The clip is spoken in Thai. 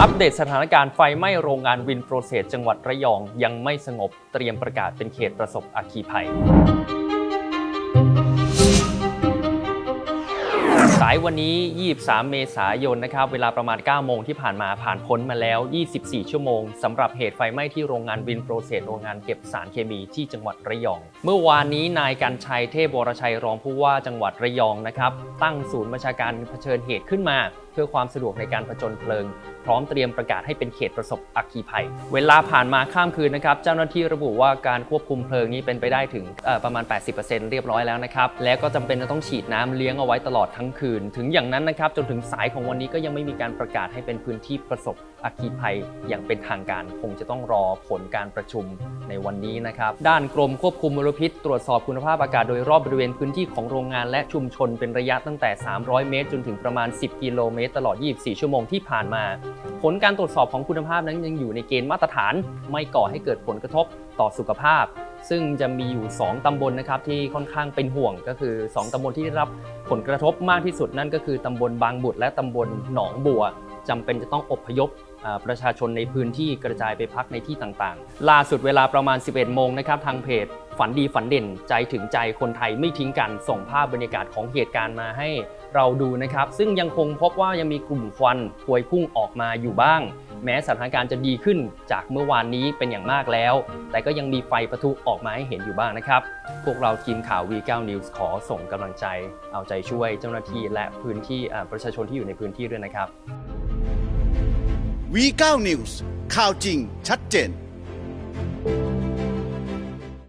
อัปเดตสถานการณ์ไฟไหม้โรงงานวินโปรเซสจังหวัดระยองยังไม่สงบเตรียมประกาศเป็นเขตประสบอัคคีภัยายวันนี้ 23 เมษายนนะครับ เวลาประมาณ 9 โมงที่ผ่านมาผ่านพ้นมาแล้ว 24 ชั่วโมงสำหรับเหตุไฟไหม้ที่โรงงานวินโปรเซสโรงงานเก็บสารเคมีที่จังหวัดระยอง เมื่อวานนี้นายกันชัยเทพวรชัยรองผู้ว่าจังหวัดระยองนะครับ ตั้งศูนย์บัญชาการเผชิญเหตุขึ้นมา เพื่อความสะดวกในการผจญเพลิง พร้อมเตรียมประกาศให้เป็นเขตประสบอัคคีภัย เวลาผ่านมาข้ามคืนนะครับ เจ้าหน้าที่ระบุว่าการควบคุมเพลิงนี้เป็นไปได้ถึงประมาณ 80%เรียบร้อยแล้วนะครับ และก็จำเป็นจะต้องฉีดน้ำเลี้ยงเอาไว้ตลอดทั้งคืนถึงอย่างนั้นนะครับจนถึงสายของวันนี้ก็ยังไม่มีการประกาศให้เป็นพื้นที่ประสบอัคคีภัยอย่างเป็นทางการ คงจะต้องรอผลการประชุมในวันนี้นะครับ ด้านกรมควบคุมมลพิษ ตรวจสอบคุณภาพอากาศโดยรอบบริเวณพื้นที่ของโรงงานและชุมชนเป็นระยะตั้งแต่ 300 เมตร จนถึงประมาณ 10 กิโลเมตร ตลอด 24 ชั่วโมงที่ผ่านมา ผลการตรวจสอบของคุณภาพนั้นยังอยู่ในเกณฑ์มาตรฐาน ไม่ก่อให้เกิดผลกระทบต่อสุขภาพ ซึ่งจะมีอยู่ 2 ตำบลนะครับที่ค่อนข้างเป็นห่วงก็คือ 2 ตำบลที่ได้รับผลกระทบมากที่สุดนั่นก็คือตำบลบางบุตรและตำบลหนองบัวจำเป็นจะต้องอบพยพประชาชนในพื้นที่กระจายไปพักในที่ต่างๆ ล่าสุดเวลาประมาณ 11 โมงนะครับทางเพจฝันดีฝันเด่นใจถึงใจคนไทยไม่ทิ้งกันส่งภาพบรรยากาศของเหตุการณ์มาให้เราดูนะครับ ซึ่งยังคงพบว่ายังมีกลุ่มควันพวยพุ่งออกมาอยู่บ้าง แม้สถานการณ์จะดีขึ้นจากเมื่อวานนี้เป็นอย่างมากแล้ว แต่ก็ยังมีไฟประทุออกมาให้เห็นอยู่บ้างนะครับ พวกเราทีมข่าว V9 News ขอส่งกำลังใจ เอาใจช่วยเจ้าหน้าที่และพื้นที่ประชาชนที่อยู่ในพื้นที่ด้วยนะครับ V9 News ข่าวจริงชัดเจน